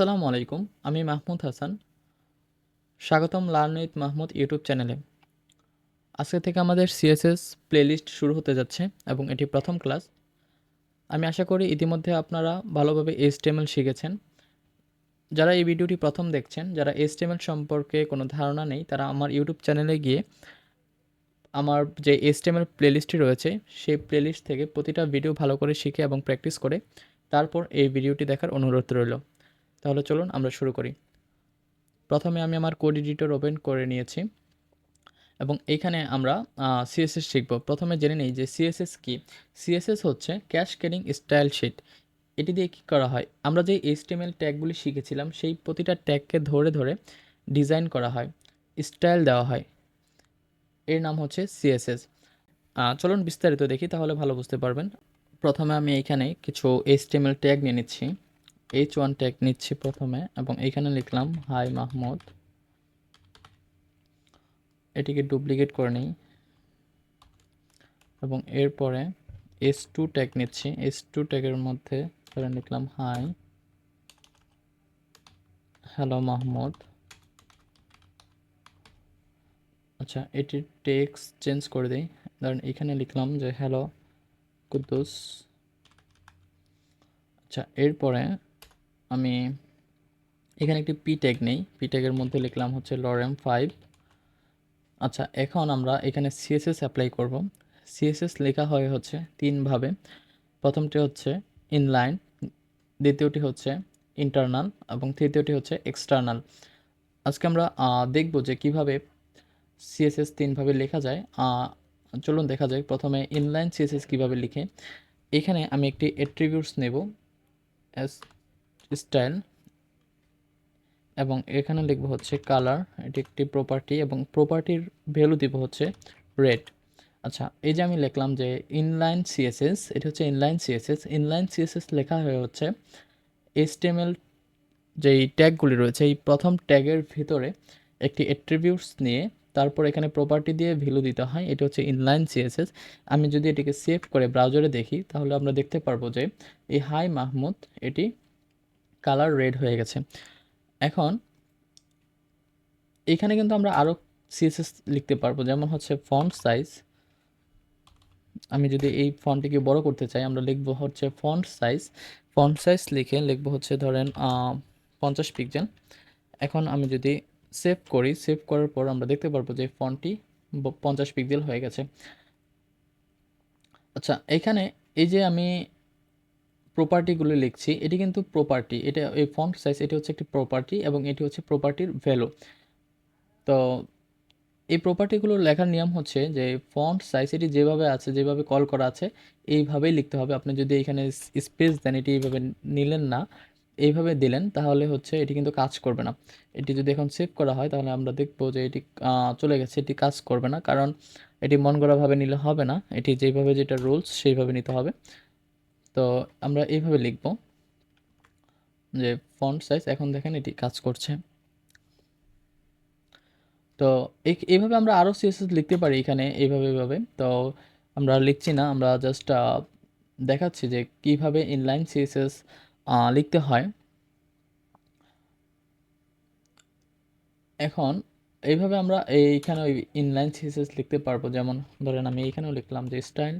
আসসালামু আলাইকুম, আমি মাহমুদ হাসান। স্বাগতম লার্ন উইথ মাহমুদ ইউটিউব চ্যানেলে। আজকে থেকে আমাদের সিএসএস প্লেলিস্ট শুরু হতে যাচ্ছে এবং এটি প্রথম ক্লাস। আমি আশা করি ইতিমধ্যে আপনারা ভালোভাবে এইচটিএমএল শিখেছেন। যারা এই ভিডিওটি প্রথম দেখছেন, যারা এইচটিএমএল সম্পর্কে কোনো ধারণা নেই, তারা আমার ইউটিউব চ্যানেলে গিয়ে আমার যে এইচটিএমএল প্লেলিস্টটি রয়েছে, সেই প্লেলিস্ট থেকে প্রতিটা ভিডিও ভালো করে শিখে এবং প্র্যাকটিস করে তারপর এই ভিডিওটি দেখার অনুরোধ রইল। তাহলে চলুন আমরা শুরু করি। প্রথমে আমি আমার কোড এডিটর ওপেন করে নিয়েছি এবং এইখানে আমরা সিএসএস শিখব। প্রথমে জেনে নিই যে সিএসএস কি? সিএসএস হচ্ছে ক্যাশ কেরিং স্টাইল শিট। এটি দিয়ে কী করা হয়? আমরা যে এইচটিএমএল ট্যাগগুলি শিখেছিলাম, সেই প্রতিটা ট্যাগকে ধরে ধরে ডিজাইন করা হয়, স্টাইল দেওয়া হয়। এর নাম হচ্ছে সিএসএস চলুন বিস্তারিত দেখি, তাহলে ভালো বুঝতে পারবেন। প্রথমে আমি এইখানে কিছু এইচটিএমএল ট্যাগ নিয়ে নিচ্ছি। এইচ ওয়ান ট্যাগ নিচ্ছি প্রথমে এবং এইখানে লিখলাম হাই মাহমুদ এটিকে ডুপ্লিকেট করে নিই। এবং এরপরে এস টু ট্যাগ নিচ্ছি। এস টু ট্যাগের মধ্যে ধরেন লিখলাম হাই হ্যালো মাহমুদ আচ্ছা এটির টেক্স চেঞ্জ করে দিই। ধরেন এখানে লিখলাম যে হ্যালো কুদ্দুস আচ্ছা এরপরে আমি এখানে একটি পি ট্যাগ নেই। পি ট্যাগের মধ্যে লিখলাম হচ্ছে লরেম ফাইভ আচ্ছা এখন আমরা এখানে সিএসএস অ্যাপ্লাই করব। সিএসএস লেখা হয় হচ্ছে তিনভাবে প্রথমটি হচ্ছে ইনলাইন দ্বিতীয়টি হচ্ছে ইন্টারনাল এবং তৃতীয়টি হচ্ছে এক্সটার্নাল আজকে আমরা দেখব যে কীভাবে সিএসএস তিনভাবে লেখা যায়। চলুন দেখা যায় প্রথমে ইনলাইন সিএসএস কীভাবে লিখে। এখানে আমি একটি অ্যাট্রিবিউটস নেব। স্টাইল এবং এখানে লিখব হচ্ছে কালার, এটি একটি প্রপার্টি এবং প্রপার্টির ভ্যালু দিব হচ্ছে রেড আচ্ছা এই যে আমি লিখলাম যে ইনলাইন সিএসএস এটি হচ্ছে ইনলাইন সিএসএস ইনলাইন সিএসএস লেখা হয়ে হচ্ছে এসটিএমএল যেই ট্যাগগুলি রয়েছে, এই প্রথম ট্যাগের ভিতরে একটি অ্যাট্রিবিউটস নিয়ে তারপর এখানে প্রপার্টি দিয়ে ভ্যালু দিতে হয়, এটি হচ্ছে ইনলাইন সিএসএস আমি যদি এটিকে সেভ করে ব্রাউজারে দেখি, তাহলে আমরা দেখতে পারব যে এই হাই মাহমুদ, এটি কালার রেড হয়ে গেছে। এখন এখানে কিন্তু আমরা আরও সিএসএস লিখতে পারব, যেমন হচ্ছে ফন্ট সাইজ আমি যদি এই ফন্টটিকে বড় করতে চাই, আমরা লিখব হচ্ছে ফন্ট সাইজ ফন্ট সাইজ লিখে লিখব হচ্ছে ধরেন পঞ্চাশ পিক্সেল এখন আমি যদি সেভ করি সেভ করার পর আমরা দেখতে পারব যে ফন্টটি পঞ্চাশ পিক্সেল হয়ে গেছে। আচ্ছা এখানে এই যে আমি প্রপার্টিগুলো লিখছি, এটি কিন্তু প্রপার্টি এটা এই ফন্ট সাইজ এটি হচ্ছে একটি প্রপার্টি এবং এটি হচ্ছে প্রপার্টির ভ্যালু তো এই প্রপার্টিগুলো লেখার নিয়ম হচ্ছে যে ফন্ট সাইজ এটি যেভাবে আছে, যেভাবে কল করা আছে, এইভাবেই লিখতে হবে। আপনি যদি এখানে স্পেস দেন, এটি এইভাবে নিলেন না, এইভাবে দিলেন, তাহলে হচ্ছে এটি কিন্তু কাজ করবে না। এটি যদি এখন সেভ করা হয়, তাহলে আমরা দেখব যে এটি চলে গেছে, এটি কাজ করবে না, কারণ এটি মন গড়াভাবে নিলে হবে না। এটি যেভাবে যেটা রুলস সেইভাবে নিতে হবে। তো আমরা এইভাবে লিখব যে ফন্ট সাইজ এখন দেখেন এটি কাজ করছে। তো এইভাবে আমরা আরও সিএসএস লিখতে পারি এখানে এইভাবে এইভাবে। তো আমরা লিখছি না, আমরা জাস্ট দেখাচ্ছি যে কীভাবে ইনলাইন সিএসএস লিখতে হয়। এখন এইভাবে আমরা এইখানে ওই ইনলাইন সিএসএস লিখতে পারব। যেমন ধরেন আমি এইখানেও লিখলাম যে স্টাইল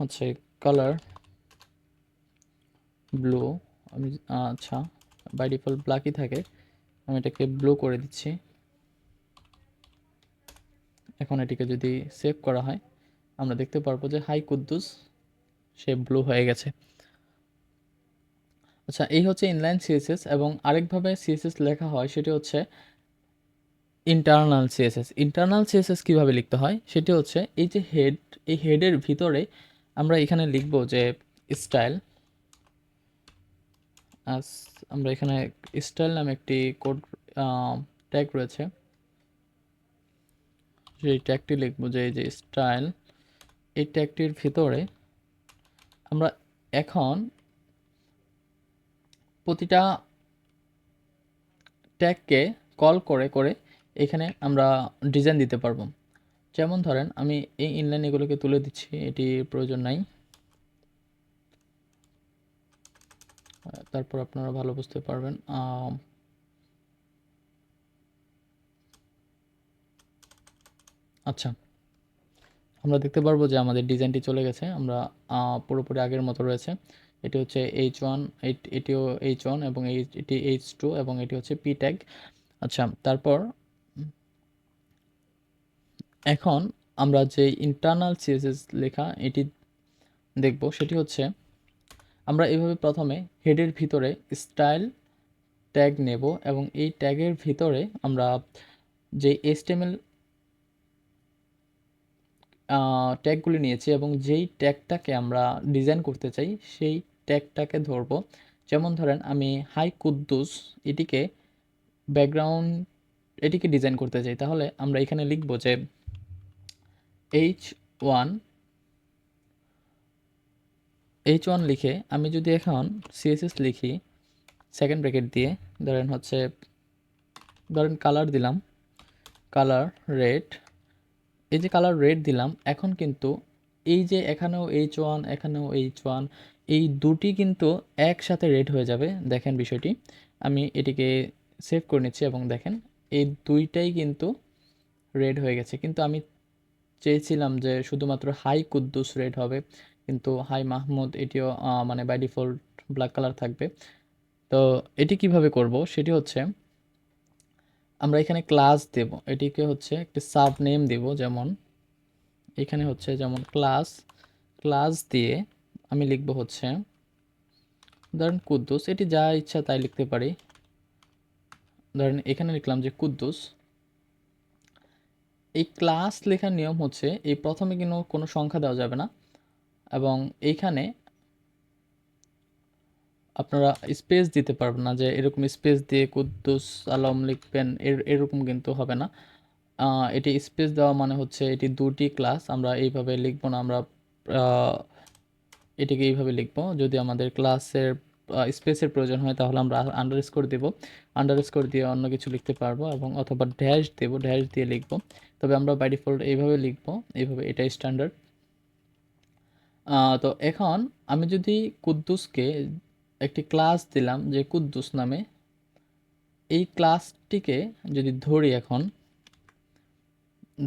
হচ্ছে কালার ব্লু আমি আচ্ছা বাই ডিফল্ট ব্ল্যাকই থাকে, আমি এটাকে ব্লু করে দিচ্ছি। এখন এটিকে যদি সেভ করা হয়, আমরা দেখতে পারব যে হাই কুদ্দুস সে ব্লু হয়ে গেছে। আচ্ছা এই হচ্ছে ইনলাইন সিএসএস এবং আরেকভাবে সিএসএস লেখা হয়, সেটি হচ্ছে ইন্টারনাল সিএসএস ইন্টারনাল সিএসএস কীভাবে লিখতে হয়? সেটি হচ্ছে এই যে হেড এই হেডের ভিতরে আমরা এখানে লিখব যে স্টাইল আস, আমরা এখানে স্টাইল নামে একটি কোড ট্যাগ রয়েছে। সেই ট্যাগটি লিখব যে, এই যে স্টাইল এই ট্যাগটির ভিতরে আমরা এখন প্রতিটা ট্যাগকে কল করে করে এখানে আমরা ডিজাইন দিতে পারব। যেমন ধরেন, আমি এই ইনলাইন এগুলোকে তুলে দিচ্ছি এটি প্রয়োজন নাই। তারপর আপনারা ভালো বুঝতে পারবেন আচ্ছা আমরা দেখতে পারব যে আমাদের ডিজাইনটি চলে গেছে, আমরা পুরোপুরি আগের মতো রয়েছে। এটি হচ্ছে এইচ ওয়ান এটিও এইচ ওয়ান এবং এটি এইচ টু এবং এটি হচ্ছে পি ট্যাগ আচ্ছা তারপর এখন আমরা যে ইন্টারনাল সিএসএস লেখা এটি দেখব, সেটি হচ্ছে আমরা এভাবে প্রথমে হেডের ভিতরে স্টাইল ট্যাগ নেব এবং এই ট্যাগের ভিতরে আমরা যে এসটিএমএল ট্যাগগুলি নিয়েছি এবং যেই ট্যাগটাকে আমরা ডিজাইন করতে চাই, সেই ট্যাগটাকে ধরবো। যেমন ধরেন, আমি হাই কুদ্দুস এটিকে ব্যাকগ্রাউন্ড এটিকে ডিজাইন করতে চাই। তাহলে আমরা এখানে লিখব যে এইচ ওয়ান এইচ ওয়ান লিখে আমি যদি এখন সিএসএস লিখি সেকেন্ড ব্র্যাকেট দিয়ে, ধরেন হচ্ছে, ধরেন কালার দিলাম কালার রেড এই যে কালার রেড দিলাম, এখন কিন্তু এই যে এখানেও এইচ ওয়ান এখানেও এইচ ওয়ান এই দুটি কিন্তু একসাথে রেড হয়ে যাবে। দেখেন বিষয়টি, আমি এটিকে সেভ করে নিচ্ছি এবং দেখেন, এই দুইটাই কিন্তু রেড হয়ে গেছে। কিন্তু আমি চেয়েছিলাম যে শুধুমাত্র হাই কুদ্দুস রেড হবে। কিন্তু হাই মাহমুদ এটিও মানে বাই ডিফল্ট ব্ল্যাক কালার থাকবে। তো এটি কীভাবে করব? সেটি হচ্ছে আমরা এখানে ক্লাস দেব। এটিকে হচ্ছে একটি সাব নেম দেব। যেমন এখানে হচ্ছে যেমন ক্লাস ক্লাস দিয়ে আমি লিখব হচ্ছে ধরেন কুদ্দুস। এটি যা ইচ্ছা তাই লিখতে পারি। ধরেন এখানে লিখলাম যে কুদ্দুস। এই ক্লাস লেখার নিয়ম হচ্ছে এই প্রথমে কিন্তু কোনো সংখ্যা দেওয়া যাবে না। এবং এইখানে আপনারা স্পেস দিতে পারবেন না যে এরকম স্পেস দিয়ে কুদ্দুস আলম লিখবেন, এর, এরকম কিন্তু হবে না। এটি স্পেস দেওয়া মানে হচ্ছে এটি দুটি ক্লাস আমরা এইভাবে লিখব না, আমরা এটিকে এইভাবে লিখব। যদি আমাদের ক্লাসের স্পেসের প্রয়োজন হয় তাহলে আমরা আন্ডার স্কোর দেবো। আন্ডার স্কোর দিয়ে অন্য কিছু লিখতে পারব এবং অথবা ড্যাশ দেবো ড্যাশ দিয়ে লিখব। তবে আমরা বাই ডিফল্ট এইভাবে লিখব, এইভাবে এটাই স্ট্যান্ডার্ড তো এখন আমি যদি কুদ্দুসকে একটি ক্লাস দিলাম যে কুদ্দুস নামে, এই ক্লাসটিকে যদি ধরি এখন,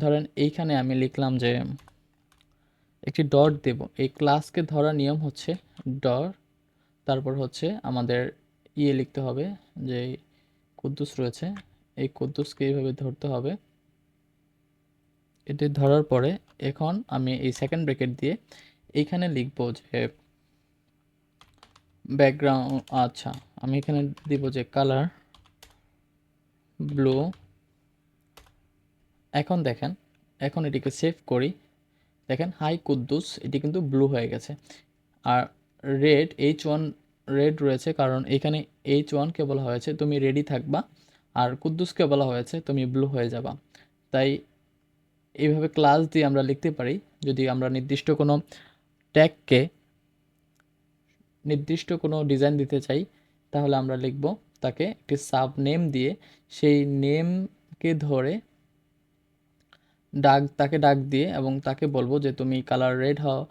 ধরেন এইখানে আমি লিখলাম যে একটি ডট দেব। এই ক্লাসকে ধরার নিয়ম হচ্ছে ডট তারপর হচ্ছে আমাদের ইয়ে লিখতে হবে যে কুদ্দুস রয়েছে, এই কুদ্দুসকে এইভাবে ধরতে হবে। এটি ধরার পরে এখন আমি এই সেকেন্ড ব্র্যাকেট দিয়ে এইখানে লিখব যে ব্যাকগ্রাউন্ড আচ্ছা আমি এখানে দিব যে কালার ব্লু এখন দেখেন, এখন এটিকে সেভ করি, দেখেন হাই কুদ্দুস, এটি কিন্তু ব্লু হয়ে গেছে, আর রেড এইচ ওয়ান রেড রয়েছে, কারণ এখানে এইচ ওয়ানকে বলা হয়েছে, তুমি রেডি থাকবা, আর কুদ্দুসকে বলা হয়েছে, তুমি ব্লু হয়ে যাবা, তাই এইভাবে ক্লাস দিয়ে আমরা লিখতে পারি, যদি আমরা নির্দিষ্ট কোনো ট্যাগকে নির্দিষ্ট কোনো ডিজাইন দিতে চাই, তাহলে আমরা লিখব তাকে একটি সাব নেম দিয়ে, সেই নেমকে ধরে ডাক, তাকে ডাক দিয়ে এবং তাকে বলব যে তুমি কালার রেড হও,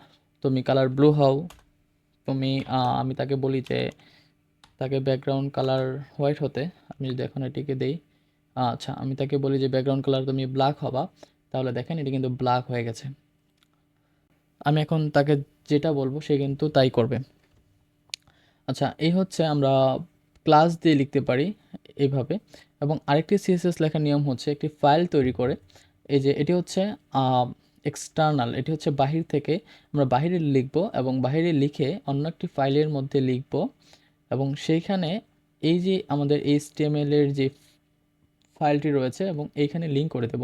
তুমি কালার ব্লু হও, তুমি আমি তাকে বলি যে তাকে ব্যাকগ্রাউন্ড কালার হোয়াইট হতে, আমি যদি এখন এটিকে দেই আচ্ছা আমি তাকে বলি যে ব্যাকগ্রাউন্ড কালার তুমি ব্ল্যাক হবা, তাহলে দেখেন এটি কিন্তু ব্ল্যাক হয়ে গেছে। আমি এখন তাকে যেটা বলব সে কিন্তু তাই করবে। আচ্ছা এই হচ্ছে আমরা ক্লাস দিয়ে লিখতে পারি এইভাবে এবং আরেকটি সিএসএস লেখার নিয়ম হচ্ছে একটি ফাইল তৈরি করে। এই যে এটি হচ্ছে এক্সটার্নাল এটি হচ্ছে বাহির থেকে আমরা বাহিরে লিখব এবং বাহিরে লিখে অন্য একটি ফাইলের মধ্যে লিখব। এবং সেইখানে এই যে আমাদের এইচটিএমএল এর যে ফাইলটি রয়েছে এবং এইখানে লিঙ্ক করে দেব।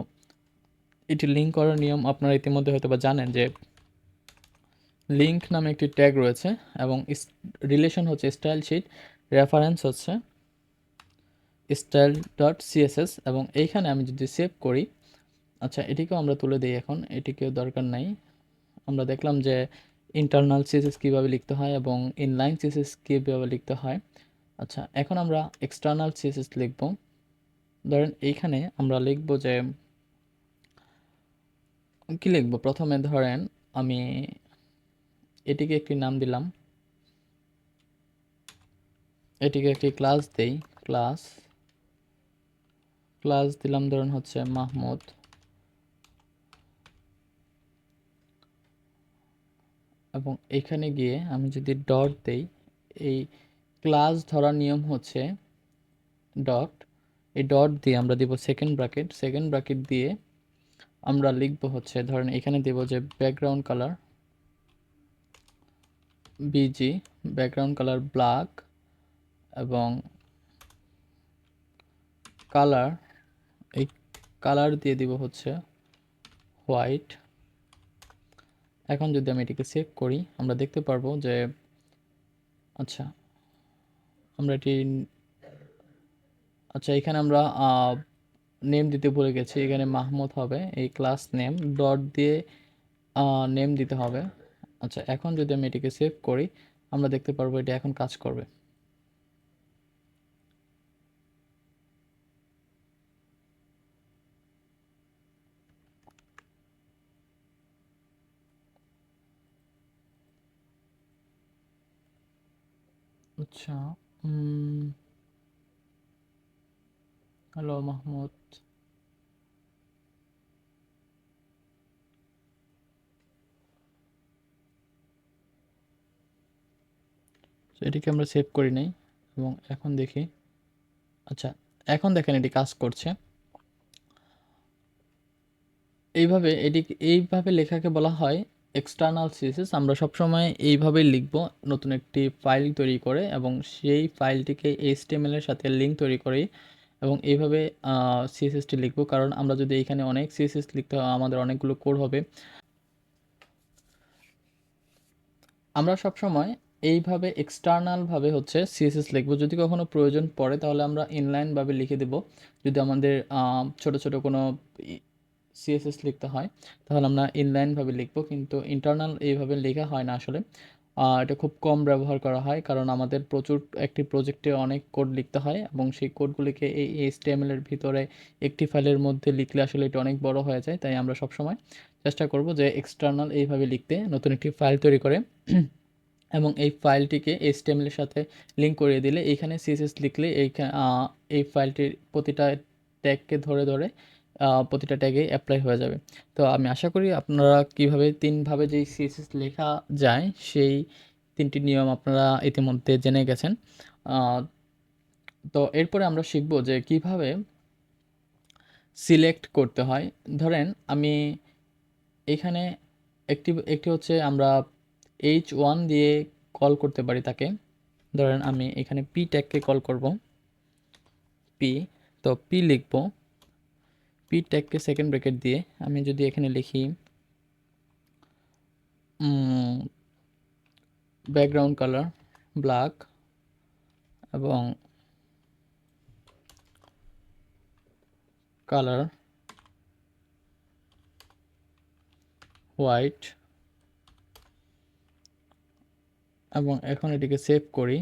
এটি লিঙ্ক করার নিয়ম আপনারা ইতিমধ্যে হয়তো বা জানেন যে লিঙ্ক নামে একটি ট্যাগ রয়েছে এবং রিলেশন হচ্ছে স্টাইল শিট রেফারেন্স হচ্ছে স্টাইল ডট সিএসএস এবং এইখানে আমি যদি সেভ করি আচ্ছা এটিকেও আমরা তুলে দিই এখন, এটিকেও দরকার নাই। আমরা দেখলাম যে ইন্টারনাল সিএসএস কীভাবে লিখতে হয় এবং ইনলাইন সিএসএস কীভাবে লিখতে হয়। আচ্ছা এখন আমরা এক্সটার্নাল সিএসএস লিখব। ধরেন এইখানে আমরা লিখব যে, কি লিখব? প্রথমে ধরেন আমি এটিকে একটি নাম দিলাম। এটিকে একটি ক্লাস দেই ক্লাস ক্লাস দিলাম ধরুন হচ্ছে মাহমুদ। এবং এখানে গিয়ে আমি যদি ডট দেই, এই ক্লাস ধরার নিয়ম হচ্ছে ডট এই ডট দিয়ে আমরা দিব সেকেন্ড ব্র্যাকেট সেকেন্ড ব্র্যাকেট দিয়ে আমরা লিখব হচ্ছে, ধরেন এখানে দেব যে background colour BG background colour black এবং কালার এই কালার দিয়ে দিব হচ্ছে হোয়াইট এখন যদি আমি এটিকে সেভ করি, আমরা দেখতে পারব যে আচ্ছা আমরা এটি আচ্ছা এখানে আমরা নেম দিতে ভুলে গেছি। এখানে মাহমুদ হবে, এই ক্লাস নেম ডট দিয়ে নেম দিতে হবে। আচ্ছা এখন যদি আমি এটিকে সেভ করি, আমরা দেখতে পারব এটি এখন কাজ করবে। আচ্ছা হ্যালো মাহমুদ। তো এটিকে আমরা সেভ করি নাই এবং এখন দেখি। আচ্ছা এখন দেখেন এটি কাজ করছে। এইভাবে এটি, এইভাবে লেখাকে বলা হয় এক্সটার্নাল সিএসএস আমরা সবসময় এইভাবেই লিখব নতুন একটি ফাইল তৈরি করে এবং সেই ফাইলটিকে এইচটিএমএল এর সাথে লিঙ্ক তৈরি করি এবং এইভাবে সিএসএসটি লিখব। কারণ আমরা যদি এখানে অনেক সিএসএস লিখতে হয়, আমাদের অনেকগুলো কোড হবে। আমরা সবসময় এইভাবে এক্সটার্নালভাবে হচ্ছে সিএসএস লিখব। যদি কখনো প্রয়োজন পড়ে, তাহলে আমরা ইনলাইনভাবে লিখে দেব। যদি আমাদের ছোট ছোট কোনো সিএসএস লিখতে হয়, তাহলে আমরা ইনলাইনভাবে লিখব। কিন্তু ইন্টারনাল এইভাবে লেখা হয় না আসলে। এটা খুব কম ব্যবহার করা হয়, কারণ আমাদের প্রচুর একটি প্রজেক্টে অনেক কোড লিখতে হয় এবং সেই কোডগুলিকে এই এইচটিএমএল এর ভিতরে একটি ফাইলের মধ্যে লিখলে আসলে এটা অনেক বড় হয়ে যায়। তাই আমরা সবসময় চেষ্টা করব যে এক্সটার্নাল এইভাবে লিখতে নতুন একটি ফাইল তৈরি করে। এবং এই ফাইলটিকে এইচটিএমএল এর সাথে লিঙ্ক করিয়ে দিলে এইখানে সিএসএস লিখলে এই এই ফাইলটির প্রতিটা ট্যাগকে ধরে ধরে প্রতিটা ট্যাগে অ্যাপ্লাই হয়ে যাবে। তো আমি আশা করি আপনারা কীভাবে তিনভাবে যেই সিএসএস লেখা যায় সেই তিনটি নিয়ম আপনারা ইতিমধ্যে জেনে গেছেন। তো এরপরে আমরা শিখব যে কীভাবে সিলেক্ট করতে হয়। ধরেন আমি এখানে একটি একটি হচ্ছে আমরা এইচ ওয়ান দিয়ে কল করতে পারি তাকে। ধরেন আমি এখানে পি ট্যাগকে কল করব। পি তো পি লিখব। পি ট্যাগকে সেকেন্ড ব্র্যাকেট দিয়ে আমি যদি এখানে লিখি ব্যাকগ্রাউন্ড কালার ব্ল্যাক এবং কালার হোয়াইট এবং এখন এটিকে সেভ করি,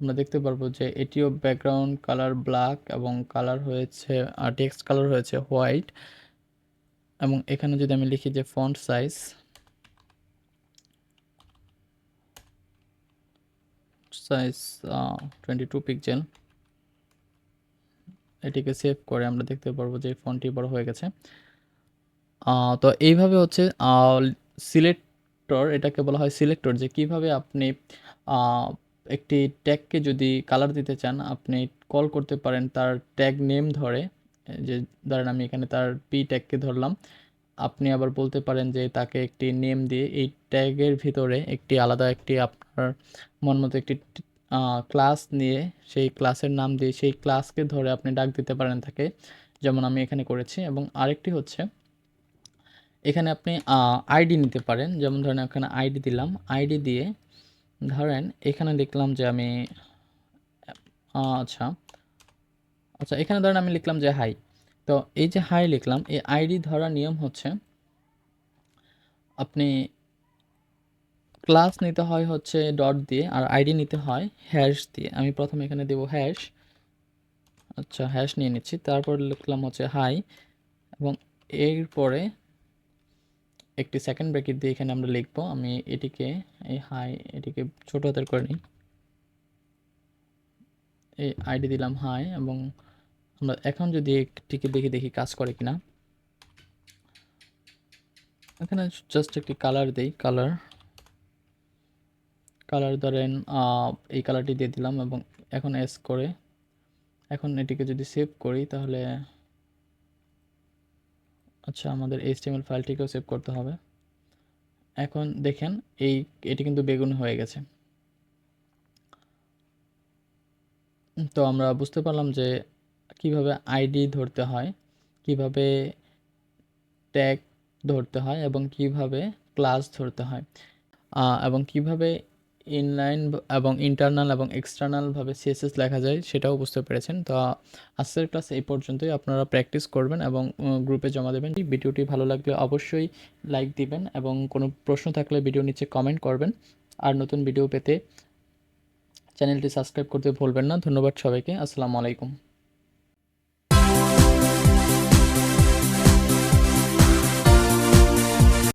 আমরা দেখতে পারব যে এটিও ব্যাকগ্রাউন্ড কালার ব্ল্যাক এবং কালার হয়েছে টেক্সট কালার হয়েছে হোয়াইট এবং এখানে যদি আমি লিখি যে font size size twenty two pixel এটিকে সেভ করে আমরা দেখতে পারব যে ফোনটি বড় হয়ে গেছে। তো এইভাবে হচ্ছে সিলেক্টর এটাকে বলা হয় সিলেক্টর যে কীভাবে আপনি একটি ট্যাগকে যদি কালার দিতে চান, আপনি কল করতে পারেন তার ট্যাগ নেম ধরে, যে ধরেন আমি এখানে তার পি ট্যাগকে ধরলাম, আপনি আবার বলতে পারেন যে তাকে একটি নেম দিয়ে এই ট্যাগের ভিতরে একটি আলাদা একটি আপনার মন মতো একটি ক্লাস নিয়ে সেই ক্লাসের নাম দিয়ে সেই ক্লাসকে ধরে আপনি ডাক দিতে পারেন তাকে, যেমন আমি এখানে করেছি। এবং আরেকটি হচ্ছে এখানে আপনি আইডি নিতে পারেন। যেমন ধরেন এখানে আইডি দিলাম। আইডি দিয়ে ধরেন এখানে লিখলাম যে আমি আচ্ছা। আচ্ছা এখানে ধরেন আমি লিখলাম যে হাই তো এই যে হাই লিখলাম, এই আইডি ধরার নিয়ম হচ্ছে আপনি ক্লাস নিতে হয় হচ্ছে ডট দিয়ে আর আইডি নিতে হয় হ্যাশ দিয়ে। আমি প্রথমে এখানে দেব হ্যাশ আচ্ছা হ্যাশ নিয়ে নিচ্ছি। তারপর লিখলাম হচ্ছে হাই এবং এরপরে একটি সেকেন্ড ব্র্যাকেট দিয়ে এখানে আমরা লিখব, আমি এটিকে, এই হাই এটিকে ছোট হাতের করে নিই। এই আইডি দিলাম হাই এবং আমরা এখন যদি একটিকে দেখি দেখি কাজ করে কিনা। এখানে জাস্ট একটি কালার দেই কালার কালার ধরেন এই কালারটি দিয়ে দিলাম এবং এখন এস করে। এখন এটিকে যদি সেভ করি তাহলে আচ্ছা আমাদের এইচটিএমএল ফাইলটিকেও সেভ করতে হবে। এখন দেখেন, এই, এটি কিন্তু বেগুন হয়ে গেছে। তো আমরা বুঝতে পারলাম যে কীভাবে আইডি ধরতে হয়, কীভাবে ট্যাগ ধরতে হয় এবং কীভাবে ক্লাস ধরতে হয় এবং কীভাবে ইনলাইন এবং ইন্টারনাল এবং এক্সটার্নালভাবে সিএসএস লেখা যায়, সেটাও বুঝতে পেরেছেন। তো, আজকের ক্লাস এই পর্যন্তই। আপনারা প্র্যাকটিস করবেন এবং গ্রুপে জমা দেবেন। ভিডিওটি ভালো লাগলে অবশ্যই লাইক দিবেন এবং কোনো প্রশ্ন থাকলে ভিডিও নিচে কমেন্ট করবেন। আর নতুন ভিডিও পেতে চ্যানেলটি সাবস্ক্রাইব করতে ভুলবেন না। ধন্যবাদ সবাইকে। আসসালামু আলাইকুম।